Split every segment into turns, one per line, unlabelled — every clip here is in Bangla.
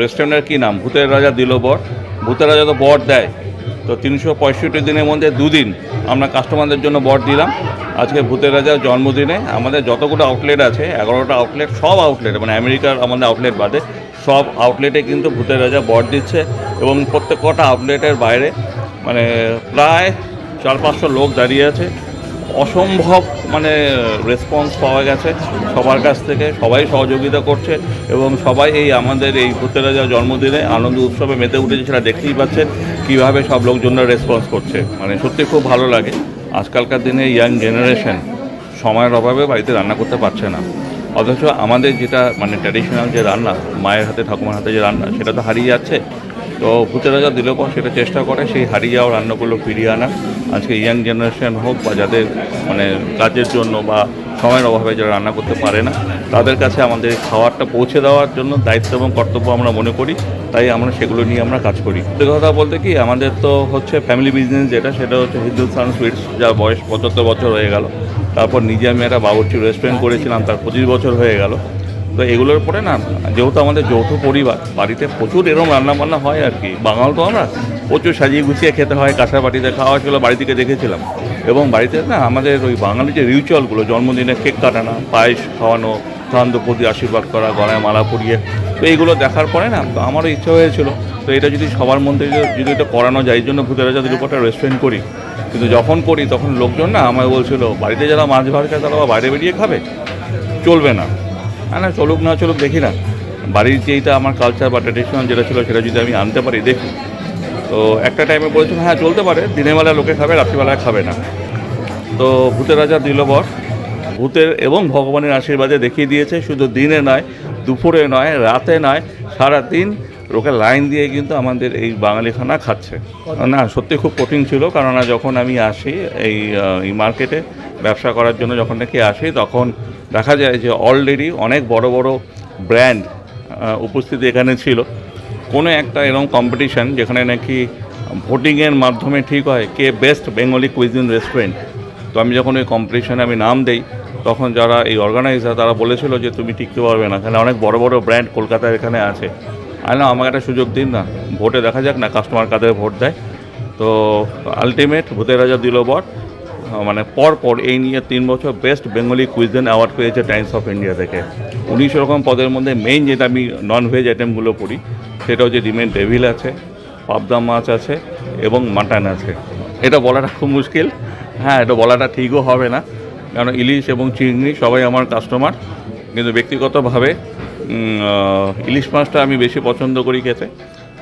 রেস্টুরেন্টের কী নাম? ভূতের রাজা দিল বর ভূতের রাজা তো বর দেয়। তো তিনশো পঁয়ষট্টি দিনের মধ্যে দুদিন আমরা কাস্টমারদের জন্য বর দিলাম। আজকে ভূতের রাজার জন্মদিনে আমাদের যতগুলো আউটলেট আছে, এগারোটা আউটলেট সব আউটলেট মানে আমেরিকার আমাদের আউটলেট বাদে, সব আউটলেটে কিন্তু ভূতের রাজা বর দিচ্ছে এবং প্রত্যেক কটা আউটলেটের বাইরে মানে প্রায় চার পাঁচশো লোক দাঁড়িয়ে আছে। অসম্ভব মানে রেসপন্স পাওয়া গেছে। সবার কাছ থেকে সবাই সহযোগিতা করছে এবং সবাই এই আমাদের এই ভূতের রাজা জন্মদিনে আনন্দ উৎসবে মেতে উঠেছে সেটা দেখতেই পাচ্ছেন কীভাবে সব লোকজনরা রেসপন্স করছে। মানে সত্যি খুব ভালো লাগে। আজকালকার দিনে ইয়াং জেনারেশন সময়ের অভাবে বাড়িতে রান্না করতে পারছে না। অথচ আমাদের যেটা মানে ট্র্যাডিশনাল যে রান্না, মায়ের হাতে, ঠাকুমার হাতে যে রান্না, সেটা তো হারিয়ে যাচ্ছে। তো ভূতেরা যা দিল সেটা চেষ্টা করে, সেই হারিয়ে যাওয়া রান্নাগুলো ফিরিয়ে আনা আজকে ইয়াং জেনারেশন হোক বা যাদের মানে কাজের জন্য বা সময়ের অভাবে যারা রান্না করতে পারে না, তাদের কাছে আমাদের খাবারটা পৌঁছে দেওয়ার জন্য দায়িত্ব এবং কর্তব্য আমরা মনে করি। তাই আমরা সেগুলো নিয়ে আমরা কাজ করি। কথা বলতে কি, আমাদের তো হচ্ছে ফ্যামিলি বিজনেস যেটা, সেটা হচ্ছে হিন্দুস্তান সুইটস যার বয়স পঁচাত্তর বছর হয়ে গেল। তারপর নিজে আমি একটা বাবুর্চি রেস্টুরেন্ট করেছিলাম, তার পঁচিশ বছর হয়ে গেল। তো এগুলোর পরে না, যেহেতু আমাদের যৌথ পরিবার, বাড়িতে প্রচুর এরকম রান্নাবান্না হয় আর কি। বাঙাল তো আমরা প্রচুর সাজিয়ে গুছিয়ে খেতে হয় কাঁসার বাটিতে খাওয়া সেগুলো বাড়ি থেকে দেখেছিলাম। এবং বাড়িতে না আমাদের ওই বাঙালি যে রিচুয়ালগুলো জন্মদিনে কেক কাটানো, পায়েস খাওয়ানো ধান প্রতি আশীর্বাদ করা, গলায় মালা পরিয়ে, তো এইগুলো দেখার পরে না, তো আমারও ইচ্ছা হয়েছিল। তো এটা যদি সবার মধ্যে যদি- এটা করানো যায়, এই জন্য ভূতের রাজা দুর্গটা রেস্টুরেন্ট করি। কিন্তু যখন করি, তখন লোকজন না আমায় বলছিল, বাড়িতে যারা মাছ ভাত খায়, তারা বাইরে বেরিয়ে খাবে? চলবে না। না চলুক না চলুক, দেখি না। বাড়ির যেইটা আমার কালচার বা ট্রেডিশনাল যেটা ছিল, সেটা যদি আমি আনতে পারি, দেখি। তো একটা টাইমে বলেছিলাম হ্যাঁ চলতে পারে দিনের বেলা লোকে খাবে রাত্রিবেলায় খাবে না। তো ভূতের রাজা দিল বর ভূতের এবং ভগবানের আশীর্বাদে দেখিয়ে দিয়েছে, শুধু দিনে নয়, দুপুরে নয়, রাতে নয় সারা দিন লোকে লাইন দিয়ে কিন্তু আমাদের এই বাঙালি খানা খাচ্ছে। না, সত্যি খুব কঠিন ছিল, কেননা যখন আমি আসি, এই মার্কেটে ব্যবসা করার জন্য যখন নাকি আসি, তখন দেখা যায় যে অলরেডি অনেক বড় বড় ব্র্যান্ড উপস্থিতি এখানে ছিল। কোনো একটা এরকম কম্পিটিশন যেখানে নাকি ভোটিংয়ের মাধ্যমে ঠিক হয় কে বেস্ট বেঙ্গলি কুইজিন রেস্টুরেন্ট তো আমি যখন ওই কম্পিটিশানে আমি নাম দেই, তখন যারা এই অর্গানাইজার তারা বলেছিল যে তুমি টিকতে পারবে না। এখানে অনেক বড় বড় ব্র্যান্ড কলকাতার এখানে আছে। আর না আমাকে একটা সুযোগ দিন না ভোটে দেখা যাক না কাস্টমার কাদের ভোট দেয়। তো আলটিমেট ভূতের রাজা দিল বট মানে পর পর এই নিয়ে তিন বছর বেস্ট বেঙ্গলি কুইজেন অ্যাওয়ার্ড পেয়েছে টাইমস অফ ইন্ডিয়া থেকে। উনিশ রকম পদের মধ্যে মেইন যেটা আমি নন ভেজ আইটেমগুলো করি সেটা হচ্ছে ডিমেন ডেভিল আছে, পাবদা মাছ আছে এবং মাটন আছে। এটা বলাটা খুব মুশকিল। হ্যাঁ এটা বলাটা ঠিকও হবে না। কারণ ইলিশ এবং চিংড়ি সবাই আমার কাস্টমার কিন্তু ব্যক্তিগতভাবে ইলিশ মাছটা আমি বেশি পছন্দ করি খেতে।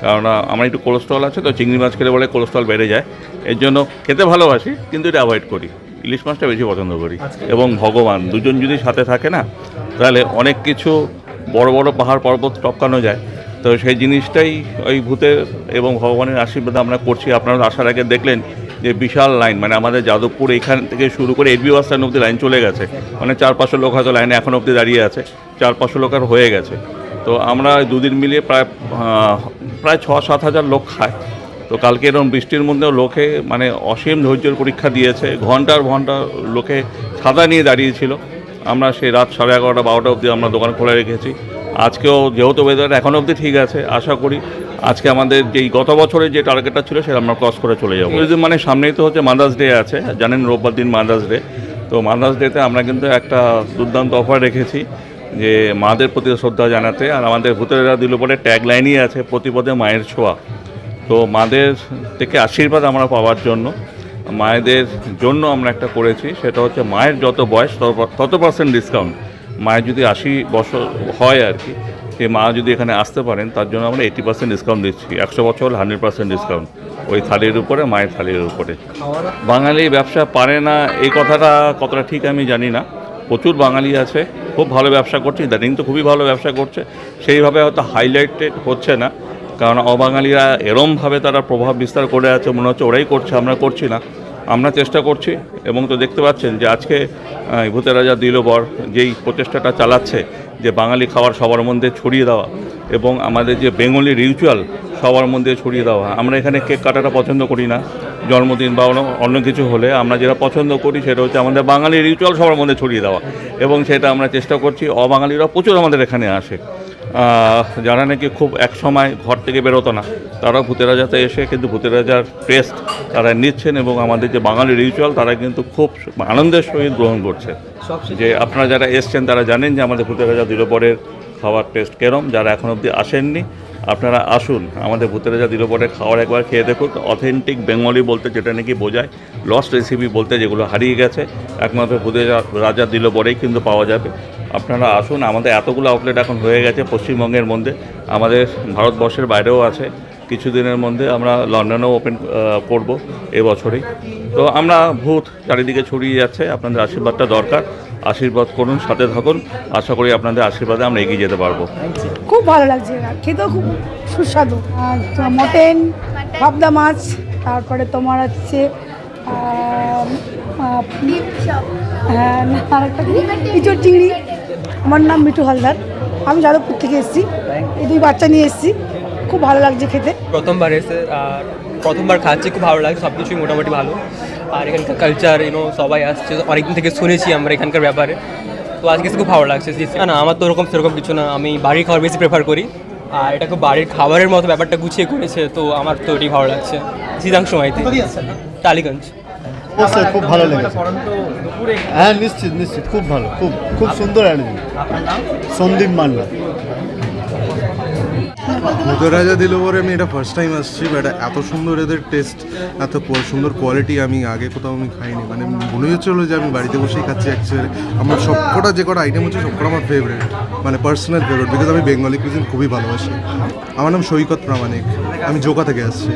কারণ আমার একটু কোলেস্ট্রল আছে তো চিংড়ি মাছ খেলে বলে কোলেস্ট্রল বেড়ে যায়। এর জন্য খেতে ভালোবাসি কিন্তু এটা অ্যাভয়েড করি। ইলিশ মাছটা বেশি পছন্দ করি। এবং ভগবান দুজন যদি সাথে থাকে না তাহলে অনেক কিছু বড় বড় পাহাড় পর্বত টপকানো যায়। তো সেই জিনিসটাই ওই ভূতের এবং ভগবানের আশীর্বাদে আমরা করছি। আপনারা আসার আগে দেখলেন যে বিশাল লাইন মানে আমাদের যাদবপুর এখান থেকে শুরু করে এডবি বাস স্ট্যান্ড অব্দি লাইন চলে গেছে। মানে চার পাঁচশো লোক হয়তো লাইনে এখন অব্দি দাঁড়িয়ে আছে। চার পাঁচশো লোক আর হয়ে গেছে। তো আমরা দুদিন মিলিয়ে প্রায় প্রায় ছ সাত হাজার লোক খায়। তো কালকে এরকম বৃষ্টির মধ্যেও লোকে মানে অসীম ধৈর্যের পরীক্ষা দিয়েছে। ঘণ্টার ঘণ্টা লোকে সাদা নিয়ে দাঁড়িয়েছিল। আমরা সেই রাত সাড়ে এগারোটা, বারোটা অবধি আমরা দোকান খোলা রেখেছি। আজকেও যেহেতু ওয়েদার এখন অবধি ঠিক আছে, আশা করি আজকে আমাদের যেই গত বছরের যে টার্গেটটা ছিল সেটা আমরা ক্রস করে চলে যাব। যদি মানে সামনেই তো হচ্ছে মাদার্স ডে আছে, জানেন রোববার দিন মাদার্স ডে তো মাদার্স ডেতে আমরা কিন্তু একটা দুর্দান্ত অফার রেখেছি। যে মাদের প্রতি শ্রদ্ধা জানাতে আর আমাদের ভূতেরা দিল পরে ট্যাগ লাইনই আছে, প্রতিপদে মায়ের ছোঁয়া। তো মাদের থেকে আশীর্বাদ আমরা পাওয়ার জন্য, মায়েদের জন্য আমরা একটা করেছি, সেটা হচ্ছে মায়ের যত বয়স, তত- তত পার্সেন্ট ডিসকাউন্ট মায়ের যদি আশি বছর হয় আর কি সে মা যদি এখানে আসতে পারেন, তার জন্য আমরা এইটি পার্সেন্ট ডিসকাউন্ট দিচ্ছি। একশো বছর হলে হান্ড্রেড পার্সেন্ট ডিসকাউন্ট ওই থালির উপরে, মায়ের থালির উপরে। বাঙালি ব্যবসা পারে না, এই কথাটা কতটা ঠিক আমি জানি না। প্রচুর বাঙালি আছে, খুব ভালো ব্যবসা করছে, ইদানিং তো খুবই ভালো ব্যবসা করছে, সেইভাবে হয়তো হাইলাইটেড হচ্ছে না, কারণ অবাঙালিরা এরমভাবে তারা প্রভাব বিস্তার করে আছে, মনে হচ্ছে ওরাই করছে, আমরা করছি না। আমরা চেষ্টা করছি এবং তো দেখতে পাচ্ছেন যে আজকে ভূতের রাজা দিল বর যেই প্রচেষ্টাটা চালাচ্ছে, যে বাঙালি খাবার সবার মধ্যে ছড়িয়ে দেওয়া এবং আমাদের যে বেঙ্গলি রিচুয়াল সবার মধ্যে ছড়িয়ে দেওয়া। আমরা এখানে কেক কাটাটা পছন্দ করি না, জন্মদিন বা অন্য কিছু হলে আমরা যেটা পছন্দ করি সেটা হচ্ছে আমাদের বাঙালি রিচুয়াল সবার মধ্যে ছড়িয়ে দেওয়া এবং সেটা আমরা চেষ্টা করছি, অবাঙালিরা প্রচুর আমাদের এখানে আসে। যারা নাকি খুব এক সময় ঘর থেকে বেরোতো না তারাও ভূতের রাজাতে এসে কিন্তু ভূতের রাজার টেস্ট তারা নিচ্ছেন এবং আমাদের যে বাঙালি রিচুয়াল তারা কিন্তু খুব আনন্দের সহিত গ্রহণ করছে। যে আপনারা যারা এসছেন তারা জানেন যে আমাদের ভূতের রাজা দিলপরের খাবার টেস্ট কেরম যারা এখন অবধি আসেননি আপনারা আসুন আমাদের ভূতের রাজা দিলপরের খাবার একবার খেয়ে দেখুন। অথেন্টিক বেঙ্গলি বলতে যেটা নাকি বোঝায় লস্ট রেসিপি বলতে যেগুলো হারিয়ে গেছে একমাত্র ভূতের রাজা দিলপরেই কিন্তু পাওয়া যাবে। আপনারা আসুন আমাদের এতগুলো আউটলেট এখন হয়ে গেছে পশ্চিমবঙ্গের মধ্যে। আমাদের ভারতবর্ষের বাইরেও আছে কিছুদিনের মধ্যে আমরা লন্ডনেও ওপেন করব এবছরই। তো আমরা ভূত চারিদিকে ছড়িয়ে যাচ্ছে আপনাদের আশীর্বাদটা দরকার। আশীর্বাদ করুন সাথে থাকুন। আশা করি আপনাদের আশীর্বাদে আমরা এগিয়ে যেতে পারব।
খুব ভালো লাগছে খেতেও খুব সুস্বাদু। আর তোমার মটন পাবদা মাছ তারপরে তোমার হচ্ছে হ্যাঁ না, আরেকটা কি? চিংড়ি। আমার নাম মিঠু হালদার। আমি যাদবপুর থেকে এসেছি। এই দুই বাচ্চা নিয়ে এসেছি। খুব ভালো লাগছে খেতে।
প্রথমবার এসে আর প্রথমবার খাচ্ছি খুব ভালো লাগছে সব কিছুই মোটামুটি ভালো। আর এখানকার কালচার ইউনো সবাই আসছে। অনেকদিন থেকে শুনেছি আমরা এখানকার ব্যাপারে। তো আজকে খুব ভালো লাগছে। না না আমার তো ওরকম সেরকম কিছু না। আমি বাড়ির খাবার বেশি প্রেফার করি। আর এটা খুব বাড়ির খাবারের মতো ব্যাপারটা গুছিয়ে করেছে। তো আমার তো এটাই ভালো লাগছে। শীতাংশ মাইতি। টালিগঞ্জ।
অবশ্যই খুব ভালো লেগেছে। হ্যাঁ নিশ্চিত নিশ্চিত খুব ভালো খুব খুব সুন্দর অ্যারেঞ্জমেন্ট সন্দীপ মান্না
ভূতের রাজা দিল পরে আমি এটা ফার্স্ট টাইম আসছি বাট এত সুন্দর এদের টেস্ট এত সুন্দর কোয়ালিটি আমি আগে কোথাও আমি খাইনি। মানে মনে হচ্ছিল যে আমি বাড়িতে বসেই খাচ্ছি অ্যাকচুয়ালি আমার সবকটা যে কটা আইটেম হচ্ছে সবকটা আমার ফেভারিট মানে পার্সোনাল ফেভারিট বিকজ আমি বেঙ্গলি কুইজিন খুবই ভালোবাসি। আমার নাম সৈকত প্রামাণিক। আমি জোকা থেকে আসছি।